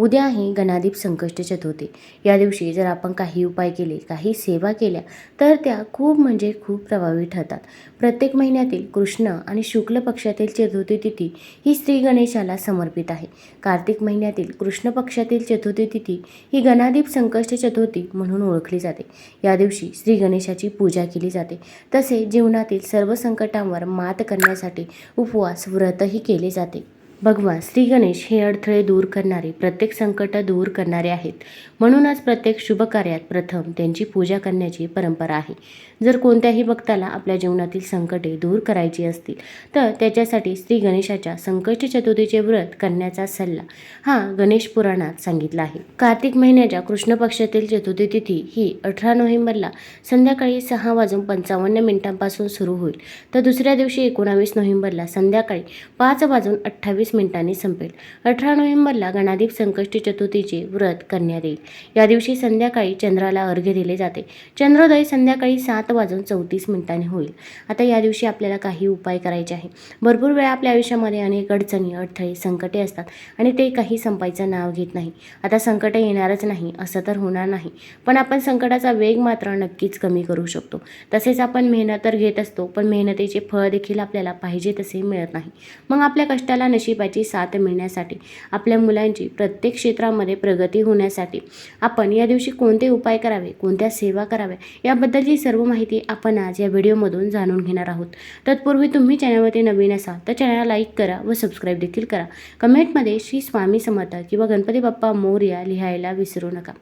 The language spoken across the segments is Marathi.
उद्याही गणादीप संकष्ट चतुर्थी या दिवशी जर आपण काही उपाय केले काही सेवा केल्या तर त्या खूप म्हणजे खूप प्रभावी ठरतात. प्रत्येक महिन्यातील कृष्ण आणि शुक्ल पक्षातील चतुर्थी तिथी ही श्री गणेशाला समर्पित आहे. कार्तिक महिन्यातील कृष्ण पक्षातील चतुर्थी तिथी ही गणादीप संकष्ट चतुर्थी म्हणून ओळखली जाते. या दिवशी श्री गणेशाची पूजा केली जाते. तसे जीवनातील सर्व संकटांवर मात करण्यासाठी उपवास व्रतही केले जाते. भगवान श्री गणेश हे अडथळे दूर करणारे प्रत्येक संकट दूर करणारे आहेत. म्हणूनच प्रत्येक शुभ कार्यात प्रथम त्यांची पूजा करण्याची परंपरा आहे. जर कोणत्याही भक्ताला आपल्या जीवनातील संकटे दूर करायची असतील तर त्याच्यासाठी श्री गणेशाच्या संकष्ट चतुर्थीचे व्रत करण्याचा सल्ला हा गणेश पुराणात सांगितला आहे. कार्तिक महिन्याच्या कृष्ण पक्षातील चतुर्थी तिथी ही अठरा नोव्हेंबरला संध्याकाळी सहा वाजून पंचावन्न मिनिटांपासून सुरू होईल. तर दुसऱ्या दिवशी एकोणावीस नोव्हेंबरला संध्याकाळी पाच वाजून अठ्ठावीस मिनिटांनी संपेल. अठरा नोव्हेंबरला गणादीप संकष्टी चतुर्थीचे व्रत करण्यात येईल. या दिवशी संध्याकाळी चंद्राला अर्घ्य दिले जाते. चंद्रोदय संध्याकाळी सात वाजून चौतीस मिनिटांनी होईल. आता या दिवशी आपल्याला काही उपाय करायचे आहे भरपूर वेळा आपल्या आयुष्यामध्ये अनेक अडचणी अडथळे संकटे असतात आणि ते काही संपायचं नाव घेत नाही. आता संकट येणारच नाही असं तर होणार नाही. पण आपण संकटाचा वेग मात्र नक्कीच कमी करू शकतो. तसेच आपण मेहनत तर घेत असतो पण मेहनतीचे फळ देखील आपल्याला पाहिजे तसे मिळत नाही. मग आपल्या कष्टाला नशीब नशिबाची साथ मिळण्यासाठी आपल्या मुलांची प्रत्येक क्षेत्रामध्ये प्रगती होण्यासाठी आपण या दिवशी कोणते उपाय करावे कोणत्या सेवा कराव्या याबद्दलची सर्व माहिती आपण आज या व्हिडिओमधून जाणून घेणार आहोत. तत्पूर्वी तुम्ही चॅनलवरती नवीन असाल तर चॅनलला लाईक करा व सबस्क्राईब देखील करा. कमेंटमध्ये श्री स्वामी समर्थ किंवा गणपती बाप्पा मोर्या लिहायला विसरू नका.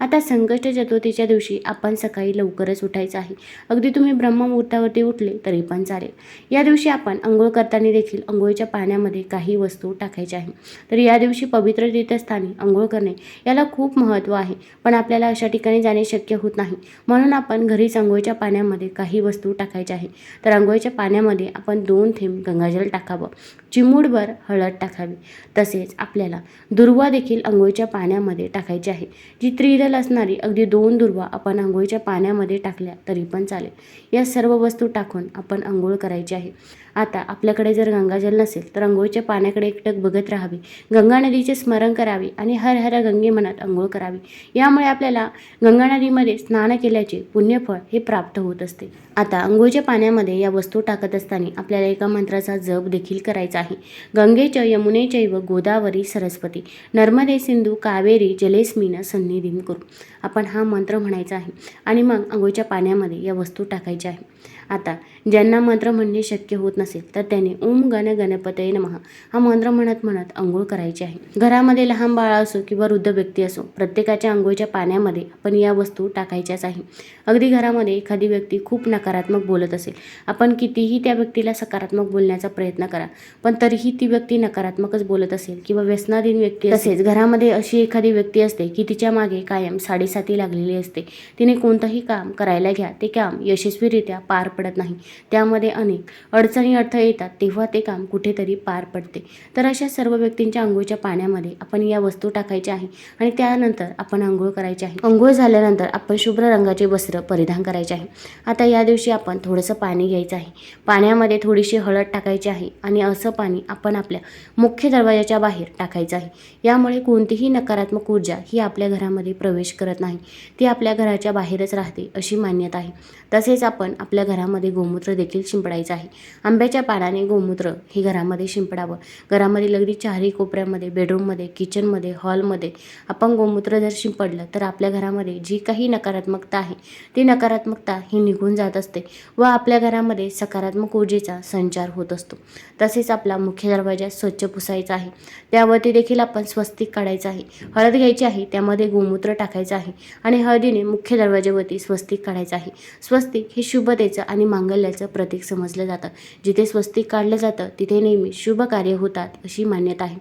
आता संकष्ट चतुर्थीच्या दिवशी आपण सकाळी लवकरच उठायचं आहे. अगदी तुम्ही ब्रह्ममुहूर्तावरती उठले तरी पण चालेल. या दिवशी आपण आंघोळ करताना देखील आंघोळीच्या पाण्यामध्ये काही वस्तू टाकायच्या आहे तर या दिवशी पवित्र तीर्थस्थानी आंघोळ करणे याला खूप महत्त्व आहे पण आपल्याला अशा ठिकाणी जाणे शक्य होत नाही. म्हणून आपण घरीच आंघोळीच्या पाण्यामध्ये काही वस्तू टाकायच्या आहे तर आंघोळीच्या पाण्यामध्ये आपण दोन थेंब गंगाजल टाकावं. चिमूडभर हळद टाकावी. तसेच आपल्याला दुर्वा देखील आंघोळीच्या पाण्यामध्ये टाकायची आहे जी त्रिदल असणारी अगदी दोन दुर्वा आपण आंघोळीच्या पाण्यामध्ये टाकल्या तरी पण चालेल. या सर्व वस्तू टाकून आपण आंघोळ करायची आहे. आता आपल्याकडे जर गंगाजल नसेल तर आंघोळीच्या पाण्याकडे एकटक बघत राहावे. गंगा नदीचे स्मरण करावे आणि हर हर गंगे मनात आंघोळ करावी. यामुळे आपल्याला गंगा नदीमध्ये स्नान केल्याचे पुण्यफळ हे प्राप्त होत असते. आता आंघोळीच्या पाण्यामध्ये या वस्तू टाकत असताना आपल्याला एका मंत्राचा जप देखील करायचा आहे. गंगेच यमुनेचैव गोदावरी सरस्वती. नर्मदे सिंधू कावेरी जलेस्मिन सन्निधीन करू. आपण हा मंत्र म्हणायचा आहे आणि मग आंघोळीच्या पाण्यामध्ये या वस्तू टाकायच्या आहे आता ज्यांना मंत्र म्हणणे शक्य होत नसेल तर त्याने ओम गण गणपतये नमः. हा मंत्र म्हणत म्हणत आंघोळ करायची आहे. घरामध्ये लहान बाळा असो किंवा वृद्ध व्यक्ती असो प्रत्येकाच्या आंघोळीच्या पाण्यामध्ये आपण या वस्तू टाकायच्याच आहे. अगदी घरामध्ये एखादी व्यक्ती खूप नकारात्मक बोलत असेल आपण कितीही त्या व्यक्तीला सकारात्मक बोलण्याचा प्रयत्न करा पण तरीही ती व्यक्ती नकारात्मकच बोलत असेल किंवा व्यसनाधीन व्यक्ती तसेच घरामध्ये अशी एखादी व्यक्ती असते की तिच्यामागे कायम साडेसाती लागलेली असते. तिने कोणतंही काम करायला घ्या ते काम यशस्वीरित्या पार पडत नाही. त्यामध्ये अनेक अडचणी अडथळे येतात तेव्हा ते काम कुठेतरी पार पडते. तर अशा सर्व व्यक्तींच्या आंघोळच्या पाण्यामध्ये आपण या वस्तू टाकायच्या आहे आणि त्यानंतर आपण आंघोळ करायची आहे. आंघोळ झाल्यानंतर आपण शुभ्र रंगाचे वस्त्र परिधान करायचे आहे. आता या दिवशी आपण थोडंसं पाणी घ्यायचं आहे. पाण्यामध्ये थोडीशी हळद टाकायची आहे आणि असं पाणी आपण आपल्या मुख्य दरवाजाच्या बाहेर टाकायचं आहे. यामुळे कोणतीही नकारात्मक ऊर्जा ही आपल्या घरामध्ये प्रवेश करत नाही. ती आपल्या घराच्या बाहेरच राहते अशी मान्यता आहे. तसेच आपण आपल्या घरामध्ये गोमूत्र देखील शिंपडायचं आहे. आंब्याच्या पानाने गोमूत्र हे घरामध्ये शिंपडावं. घरामध्ये अगदी चारही कोपऱ्यामध्ये बेडरूममध्ये किचनमध्ये हॉलमध्ये आपण गोमूत्र जर शिंपडलं तर आपल्या घरामध्ये जी काही नकारात्मकता आहे ती नकारात्मकता ही निघून जात असते व आपल्या घरामध्ये सकारात्मक ऊर्जेचा संचार होत असतो. तसेच आपला मुख्य दरवाजा स्वच्छ पुसायचा आहे. त्यावरती देखील आपण स्वस्तिक काढायचं आहे. हळद घ्यायची आहे त्यामध्ये गोमूत्र टाकायचं आहे आणि हळदीने मुख्य दरवाजावरती स्वस्तिक काढायचं आहे. स्वस्तिक हे शुभतेचं आणि मांगल्याचं प्रतीक समजलं जातं. जिथे स्वस्तिक काढलं जातं तिथे नेहमी शुभ कार्य होतात अशी मान्यता आहे.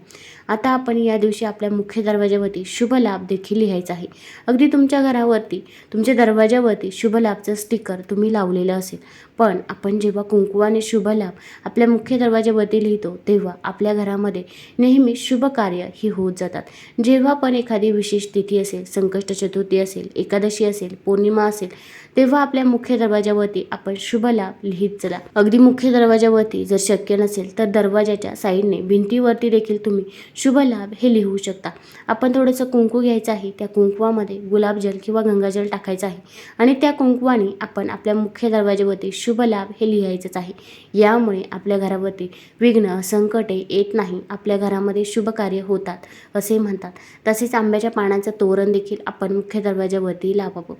आता आपण या दिवशी आपल्या मुख्य दरवाजावरती शुभ लाभ देखील लिहायचा आहे. अगदी तुमच्या घरावरती तुमच्या दरवाजावरती शुभ लाभचं स्टिकर तुम्ही लावलेलं असेल. पण आपण जेव्हा कुंकुवाने शुभ लाभ आपल्या मुख्य दरवाजावरती लिहितो तेव्हा आपल्या घरामध्ये नेहमी शुभ कार्य ही होत जातात. जेव्हा पण एखादी विशेष तिथी असेल संकष्ट चतुर्थी असेल एकादशी असेल पौर्णिमा असेल तेव्हा आपल्या मुख्य दरवाजावरती आपण शुभ लाभ लिहित चला. अगदी मुख्य दरवाजावरती जर शक्य नसेल तर दरवाजाच्या साईडने भिंतीवरती देखील तुम्ही शुभ लाभ हे लिहू शकता. आपण थोडंसं कुंकू घ्यायचं आहे त्या कुंकवामध्ये गुलाबजल किंवा गंगाजल टाकायचं आहे आणि त्या कुंकवाने आपण आपल्या मुख्य दरवाजावरती शुभ शुभ लाभ हे लिहायचंच आहे. यामुळे आपल्या घरावरती विघ्न संकटे येत नाही. आपल्या घरामध्ये शुभ कार्य होतात असे म्हणतात. तसेच आंब्याच्या पानांचं तोरण देखील आपण मुख्य दरवाजावरती लावावं.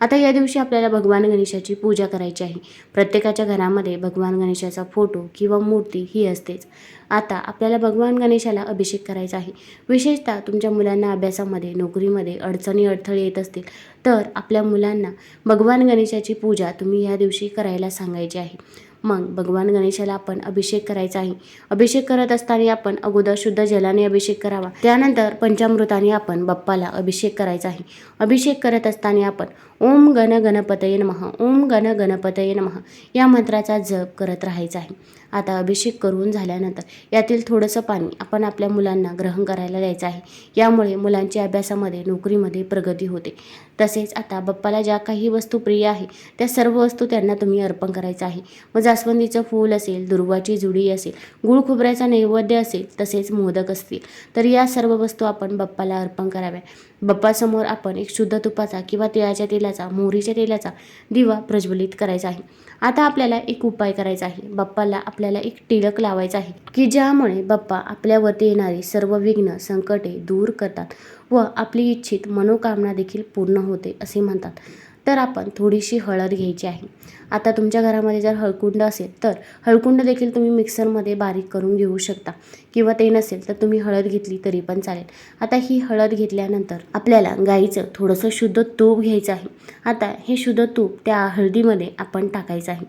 आता या दिवशी आपल्याला भगवान गणेशाची पूजा करायची आहे. प्रत्येकाच्या घरामध्ये भगवान गणेशाचा फोटो किंवा मूर्ती ही असतेच. आता आपल्याला भगवान गणेशाला अभिषेक करायचा आहे. विशेषतः तुमच्या मुलांना अभ्यासामध्ये नोकरीमध्ये अडचणी अडथळे येत असतील तर आपल्या मुलांना भगवान गणेशाची पूजा तुम्ही या दिवशी करायला सांगायची आहे. मग भगवान गणेशाला आपण अभिषेक करायचा आहे. अभिषेक करत असताना आपण अगोदर शुद्ध जलाने अभिषेक करावा. त्यानंतर पंचामृताने आपण बाप्पाला अभिषेक करायचा आहे. अभिषेक करत असताना आपण ओम गण गणपतये नमः ओम गण गणपतये नमः या मंत्राचा जप करत राहायचा आहे. आता अभिषेक करून झाल्यानंतर यातील थोडंसं पाणी आपण आपल्या मुलांना ग्रहण करायला द्यायचं आहे. यामुळे मुलांच्या अभ्यासामध्ये नोकरीमध्ये प्रगती होते. तसेच आता बाप्पाला ज्या काही वस्तू प्रिय आहे त्या सर्व वस्तू त्यांना तुम्ही अर्पण करायचं आहे. मग जास्वंदीचं फूल असेल दुर्वाची जुडी असेल गुळ खोबऱ्याचा नैवेद्य असेल तसेच मोदक असतील. तर या सर्व वस्तू आपण बाप्पाला अर्पण कराव्या बाप्पासमोर आपण एक शुद्ध तुपाचा किंवा तिळाच्या तेलाचा मोहरीच्या तेलाचा दिवा प्रज्वलित करायचा आहे. आता आपल्याला एक उपाय करायचा आहे. बाप्पाला आपल्याला एक टिळक लावायचा आहे की ज्यामुळे बाप्पा आपल्यावरती येणारी सर्व विघ्न संकटे दूर करतात व आपली इच्छित मनोकामना देखील पूर्ण होते असे म्हणतात. तर आपण थोडीशी हळद घ्यायची आहे. आता तुमच्या घरामध्ये जर हळकुंड असेल तर हळकुंड देखील तुम्ही मिक्सरमध्ये बारीक करून घेऊ शकता. किंवा ते नसेल तर तुम्ही हळद घेतली तरी पण चालेल. आता ही हळद घेतल्यानंतर आपल्याला गाईचं थोडंसं शुद्ध तूप घ्यायचं आहे. आता हे शुद्ध तूप त्या हळदीमध्ये आपण टाकायचं आहे.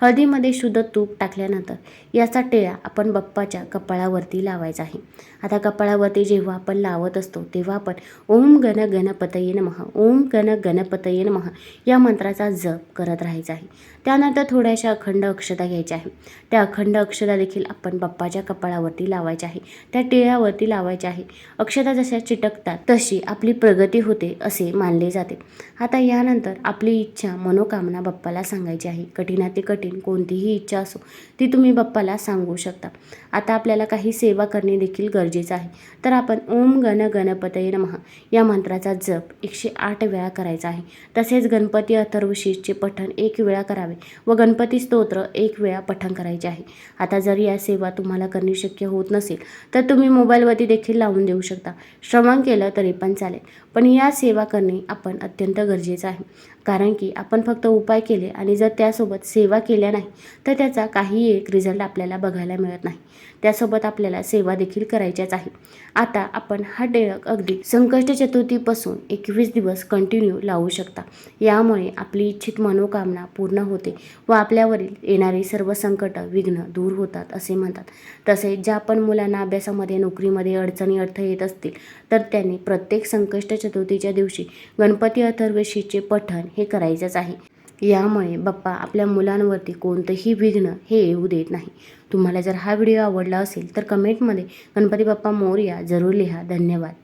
हळदीमध्ये शुद्ध तूप टाकल्यानंतर याचा टिळा आपण बाप्पाच्या कपाळावरती लावायचा आहे. आता कपाळावरती जेव्हा आपण लावत असतो तेव्हा आपण ओम गण गणपतये नमः ओम गण गणपतये नमः या मंत्राचा जप करत राहायचा आहे. त्यानंतर थोड्याशा अखंड अक्षता घ्यायच्या आहे त्या अखंड अक्षता देखील आपण बाप्पाच्या कपाळावरती लावायच्या आहे. त्या टिळ्यावरती लावायच्या आहे. अक्षता जशा चिटकतात तशी आपली प्रगती होते असे मानले जाते. आता यानंतर आपली इच्छा मनोकामना बाप्पाला सांगायची आहे. कठीणाती कठीण कोणतीही इच्छा असो ती तुम्ही बाप्पाला सांगू शकता. आता आपल्याला काही सेवा करणे देखील गरजेचं आहे. तर आपण ओम गण गणपतये नमः या मंत्राचा जप एकशे आठ वेळा करायचा आहे. तसेच गणपती अथर्वशीषचे पठण एक वेळा करावे व गणपती स्तोत्र एक वेळा पठण करायचे आहे. आता जर या सेवा तुम्हाला करणे शक्य होत नसेल तर तुम्ही मोबाईलवरती देखील लावून देऊ शकता. श्रवण केलं तरी पण चालेल. पण या सेवा करणे आपण अत्यंत गरजेचं आहे. कारण की आपण फक्त उपाय केले आणि जर त्यासोबत सेवा केल्या नाही तर त्याचा काही एक रिझल्ट आपल्याला बघायला मिळत नाही. त्यासोबत आपल्याला सेवा देखील करायच्याच आहे. आता आपण हा टिळक अगदी संकष्ट चतुर्थीपासून एकवीस दिवस कंटिन्यू लावू शकता. यामुळे आपली इच्छित मनोकामना पूर्ण होते व आपल्यावरील येणारी सर्व संकट विघ्न दूर होतात असे म्हणतात. तसेच ज्या पण मुलांना अभ्यासामध्ये नोकरीमध्ये अडचणी अर्थ येत असतील तर त्यांनी प्रत्येक संकष्ट चतुर्थीच्या दिवशी गणपती अथर्वशीचे पठण हे करायचंच आहे. यामुळे बाप्पा आपल्या मुलांवरती कोणतंही विघ्न हे येऊ देत नाही. तुम्हाला जर हा व्हिडिओ आवडला असेल तर कमेंटमध्ये गणपती बाप्पा मोरया जरूर लिहा. धन्यवाद.